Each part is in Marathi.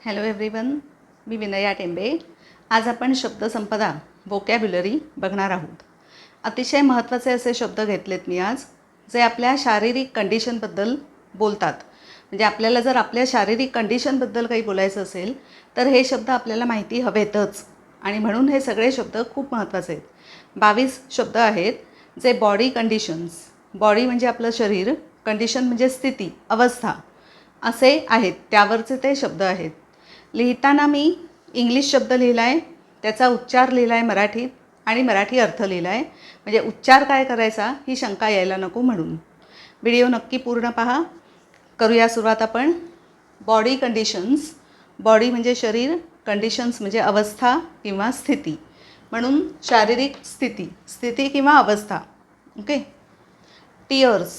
हॅलो एव्हरीवन मी विनया टेंबे. आज आपण शब्दसंपदा वोकॅब्युलरी बघणार आहोत. अतिशय महत्त्वाचे असे शब्द घेतलेत मी आज जे आपल्या शारीरिक कंडिशनबद्दल बोलतात. म्हणजे आपल्याला जर आपल्या शारीरिक कंडिशनबद्दल काही बोलायचं असेल तर हे शब्द आपल्याला माहिती हवेतच. आणि म्हणून हे सगळे शब्द खूप महत्त्वाचे आहेत. बावीस शब्द आहेत जे बॉडी कंडिशन्स बॉडी म्हणजे आपलं शरीर कंडिशन म्हणजे स्थिती अवस्था. असे आहेत त्यावरचे ते शब्द आहेत. लिहिताना मी इंग्लिश शब्द लिहिला आहे त्याचा उच्चार लिहिला आहे मराठीत आणि मराठी अर्थ लिहिला आहे म्हणजे उच्चार काय करायचा ही शंका यायला नको म्हणून. व्हिडिओ नक्की पूर्ण पहा. करूया सुरुवात आपण. Body conditions. बॉडी म्हणजे शरीर कंडिशन्स म्हणजे अवस्था किंवा स्थिती. म्हणून शारीरिक स्थिती स्थिती किंवा अवस्था. Okay? Tears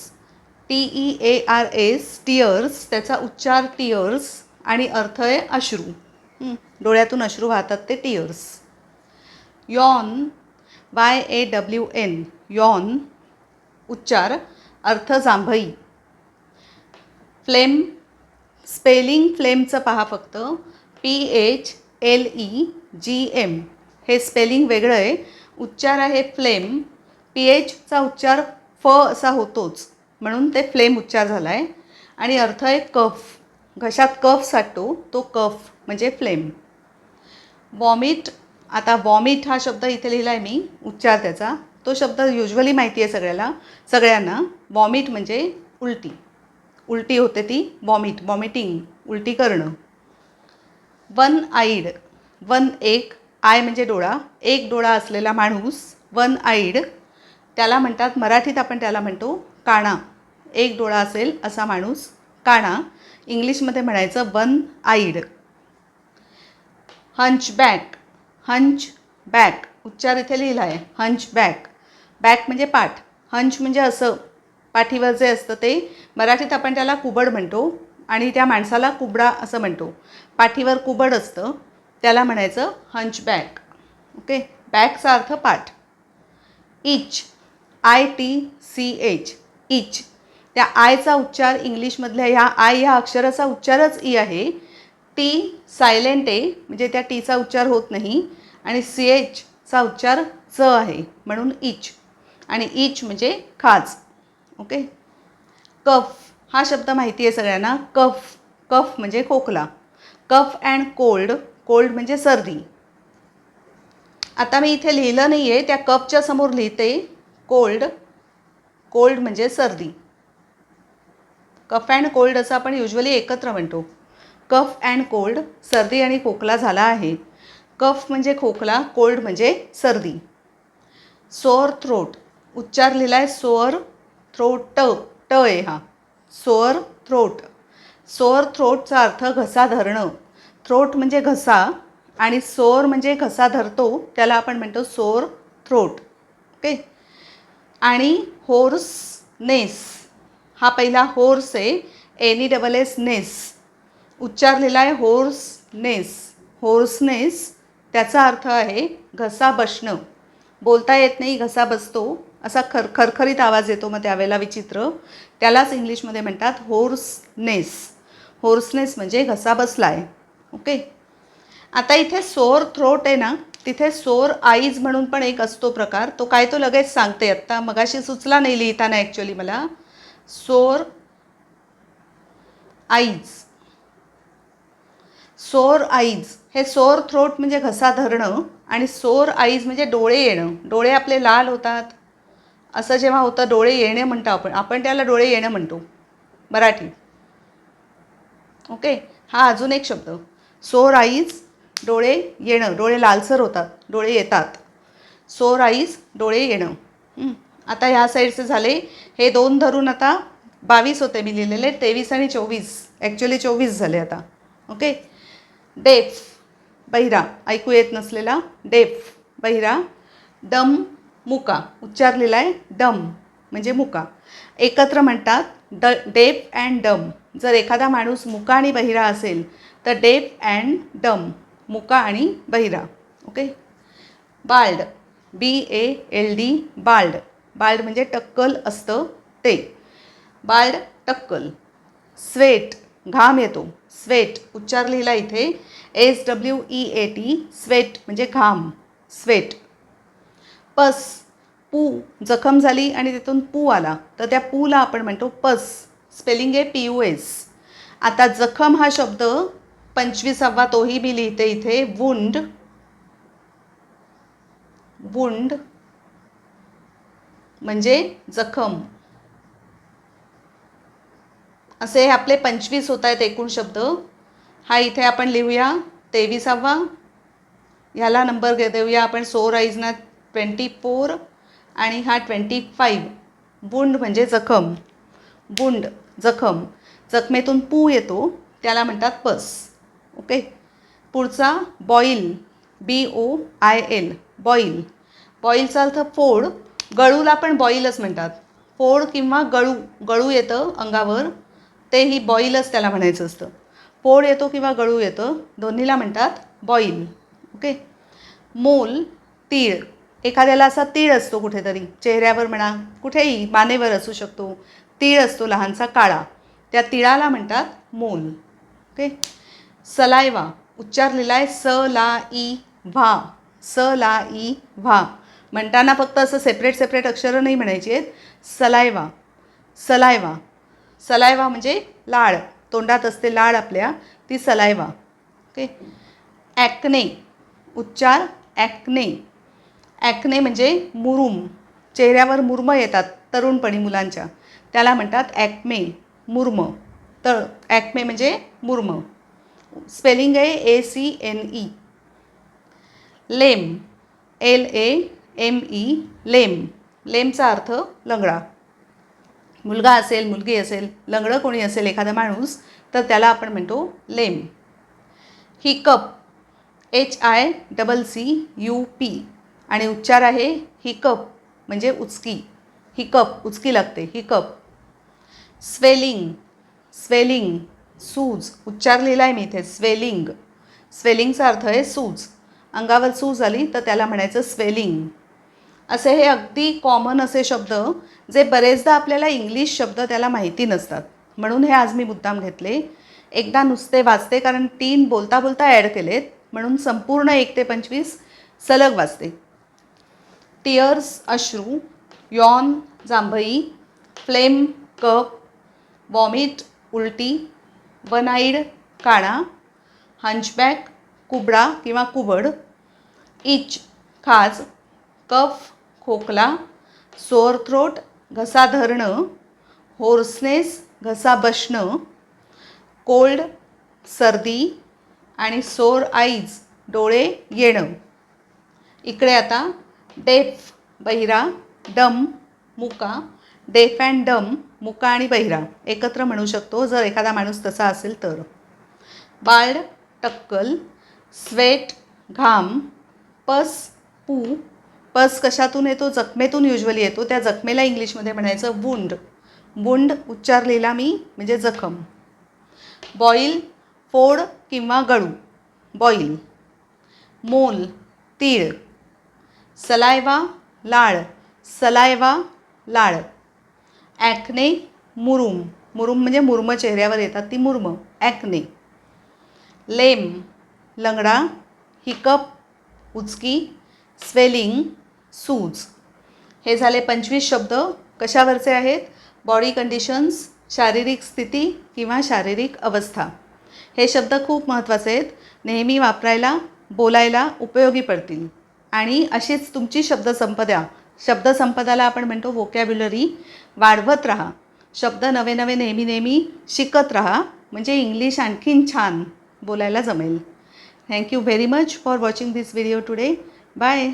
T E A R S tears त्याचा उच्चार टीयर्स आणि अर्थ आहे अश्रू. डोळ्यातून अश्रू वाहतात ते tears yawn Y A W N yawn उच्चार अर्थ जांभई. फ्लेम स्पेलिंग फ्लेमचं पहा फक्त. P H L E G M हे स्पेलिंग वेगळं आहे. उच्चार आहे फ्लेम पी एचचा उच्चार फ असा होतोच. म्हणून ते फ्लेम उच्चार झाला आहे आणि अर्थ आहे कफ. घशात कफ साठतो तो कफ म्हणजे फ्लेम. वॉमिट आता वॉमिट हा शब्द इथे लिहिला आहे मी उच्चार त्याचा. तो शब्द युजली माहिती आहे सगळ्याला. सगळ्यांना वॉमिट म्हणजे उलटी. उलटी होते ती वॉमिट वॉमिटिंग उलटी करणं. वन आईड वन एक आय म्हणजे डोळा. एक डोळा असलेला माणूस वन आईड त्याला म्हणतात मराठीत आपण त्याला म्हणतो काणा. एक डोळा असेल असा माणूस काणा. इंग्लिशमध्ये म्हणायचं one eyed. Hunch back hunch back उच्चार इथे लिहिला आहे हंच बॅक बॅक म्हणजे पाठ. हंच म्हणजे असं. पाठीवर जे असतं ते मराठीत आपण त्याला कुबड म्हणतो आणि त्या माणसाला कुबडा असं म्हणतो. पाठीवर कुबड असतं त्याला म्हणायचं हंच बॅक ओके? बॅकचा अर्थ पाठ. Itch. I T C H. Itch. त्या आयचा उच्चार इंग्लिशमधल्या ह्या आय ह्या अक्षराचा उच्चारच ई आहे. टी सायलेंट आहे म्हणजे त्या टीचा उच्चार होत नाही. आणि सी एचचा उच्चार च आहे म्हणून इच. आणि इच म्हणजे खाज. ओके? कफ हा शब्द माहिती आहे सगळ्यांना. कफ कफ म्हणजे खोकला. कफ अँड कोल्ड कोल्ड म्हणजे सर्दी. आता मी इथे लिहिलं नाही आहे त्या कपच्या समोर लिहिते कोल्ड कोल्ड म्हणजे सर्दी. कफ अँड कोल्ड असं आपण युजली एकत्र म्हणतो. कफ अँड कोल्ड सर्दी आणि खोकला झाला आहे. कफ म्हणजे खोकला कोल्ड म्हणजे सर्दी. सोअर थ्रोट उच्चार लिहिला आहे सोअर थ्रोट ट ट आहे हा. Zoar throat. सोअर थ्रोटचा अर्थ घसा धरणं. थ्रोट म्हणजे घसा आणि सोअर म्हणजे घसा धरतो त्याला आपण म्हणतो सोअर थ्रोट. ओके? आणि होर्स नेस. हा पहिला होर्स आहे N E double S ness उच्चारलेला आहे होर्स नेस होर्सनेस त्याचा अर्थ आहे घसा बसणं. बोलता येत नाही घसा बसतो. असा खर खरखरीत आवाज येतो मग त्यावेळेला विचित्र. त्यालाच इंग्लिशमध्ये म्हणतात होर्सनेस होर्सनेस म्हणजे घसा बसला आहे ओके? आता इथे सोर थ्रोट आहे ना तिथे सोर आईज म्हणून पण एक असतो प्रकार. तो काय तो लगेच सांगते. आत्ता मगाशी सुचला नाही लिहिताना ॲक्च्युली मला. सोर आईज. सोर आईज. हे सोर थ्रोट म्हणजे घसा धरणं आणि सोर आईज म्हणजे डोळे येणं. डोळे आपले लाल होतात. असं जेव्हा होतं डोळे येणे म्हणतो आपण. आपण त्याला डोळे येणं म्हणतो. मराठी. ओके? हा अजून एक शब्द. सोर आईज डोळे येणं. डोळे लालसर होतात. डोळे येतात. सोर आईज डोळे येणं. आता ह्या साईडचे झाले. हे दोन धरून आता बावीस होते मी लिहिलेले तेवीस आणि चोवीस. ॲक्च्युली चोवीस झाले आता. ओके डेफ बहिरा ऐकू येत नसलेला डेफ बहिरा डम मुका. उच्चारलेला आहे डम म्हणजे मुका. एकत्र म्हणतात ड डेफ अँड डम. जर एखादा माणूस मुका आणि बहिरा असेल तर डेफ अँड डम मुका आणि बहिरा. Okay bald B A L D bald. Bald म्हणजे टक्कल असतं ते. बाल्ड टक्कल. स्वेट घाम येतो. स्वेट उच्चार लिहिला इथे. S W E A T sweat म्हणजे घाम. स्वेट. पस पू जखम झाली आणि तिथून पू आला. तर त्या पूला आपण म्हणतो पस. स्पेलिंग आहे पी यू एस आता जखम हा शब्द पंचवीसावा तोही मी लिहिते इथे. वुंड. वुंड. म्हणजे जखम. असे हे आपले पंचवीस होत आहेत एकूण शब्द. हा इथे आपण लिहूया. तेविसावा. ह्याला नंबर घे देऊया आपण. सो राईजना ट्वेंटी फोर आणि हा ट्वेंटी फाईव्ह बुंड म्हणजे जखम. बुंड जखम. जखमेतून पू येतो. त्याला म्हणतात पस ओके? पुढचा boil B O I L boil बॉईलचा अर्थ फोड. गळूला पण बॉईलच म्हणतात. फोड किंवा गळू गळू येतं अंगावर तेही बॉईलच त्याला म्हणायचं असतं. फोड येतो किंवा गळू येतं दोन्हीला म्हणतात बॉईल ओके मोल तीळ. एखाद्याला असा तीळ असतो कुठेतरी चेहऱ्यावर म्हणा कुठेही मानेवर असू शकतो. तीळ असतो लहानसा काळा. त्या तिळाला म्हणतात मोल ओके सलायवा उच्चार आहे स ला ई व्हा. स ला ई व्हा. म्हणताना फक्त असं सेपरेट सेपरेट अक्षरं नाही म्हणायची आहेत. सलायवा. सलायवा. सलायवा म्हणजे लाळ. तोंडात असते लाळ आपल्या. ती सलायवा. ओके? ॲक्ने. उच्चार ॲक्ने. ॲक्ने म्हणजे मुरुम. चेहऱ्यावर मुर्म येतात तरुणपणी मुलांच्या. त्याला म्हणतात ॲक्मे. मुर्म. तळ ॲक्मे म्हणजे मुर्म. स्पेलिंग आहे A C N E. Lame. L A M E lame. लेमचा अर्थ लंगडा. मुलगा असेल मुलगी असेल लंगडं कोणी असेल एखादा माणूस तर त्याला आपण म्हणतो lame. Hiccup H I double C U P आणि उच्चार आहे ही कप म्हणजे उचकी. ही कप उचकी लागते ही कप. स्वेलिंग स्वेलिंग सूज. उच्चार लिहिला आहे मी इथे स्वेलिंग. स्वेलिंगचा अर्थ आहे सूज. अंगावर सूज आली तर त्याला म्हणायचं स्वेलिंग. असे हे अगदी कॉमन असे शब्द जे बरेचदा आपल्याला इंग्लिश शब्द त्याला माहिती नसतात. म्हणून हे आज मी मुद्दाम घेतले. एकदा नुसते वाचते कारण तीन बोलता बोलता ॲड केलेत. म्हणून संपूर्ण एक ते पंचवीस सलग वाचते. टिअर्स अश्रू यॉन जांभई फ्लेम कप वॉमिट उलटी वन आईड काणा हंचबॅक कुबडा किंवा कुबड इच खाज कफ खोकला सोअर थ्रोट घसा धरणं होर्सनेस घसा बसणं कोल्ड सर्दी आणि सोर आईज डोळे येणं. इकडे आता डेफ बहिरा डम मुका डेफ अँड डम मुका आणि बहिरा एकत्र म्हणू शकतो. जर एखादा माणूस तसा असेल तर. बाल्ड टक्कल स्वेट घाम पस पू पस कशातून येतो? जखमेतून युजली येतो. त्या जखमेला इंग्लिशमध्ये म्हणायचं वुंड वुंड उच्चारलेला मी म्हणजे जखम. बॉईल फोड किंवा गळू. बॉईल मोल तीळ. सलायवा लाळ. सलायवा लाळ. ॲक्ने मुरुम. मुरुम म्हणजे मुर्म चेहऱ्यावर येतात. ती मुर्म. ॲक्ने लेम लंगडा. हिकप उचकी. स्वेलिंग सूज. हे झाले पंचवीस शब्द. कशावरचे आहेत? बॉडी कंडिशन्स शारीरिक स्थिती किंवा शारीरिक अवस्था. हे शब्द खूप महत्त्वाचे आहेत. नेहमी वापरायला बोलायला उपयोगी पडतील. आणि अशीच तुमची शब्दसंपदा. शब्दसंपदाला आपण म्हणतो वोकॅब्युलरी वाढवत राहा. शब्द नवे नवे नेहमी नेहमी शिकत राहा. म्हणजे इंग्लिश आणखीन छान बोलायला जमेल. Thank you very much for watching this video today bye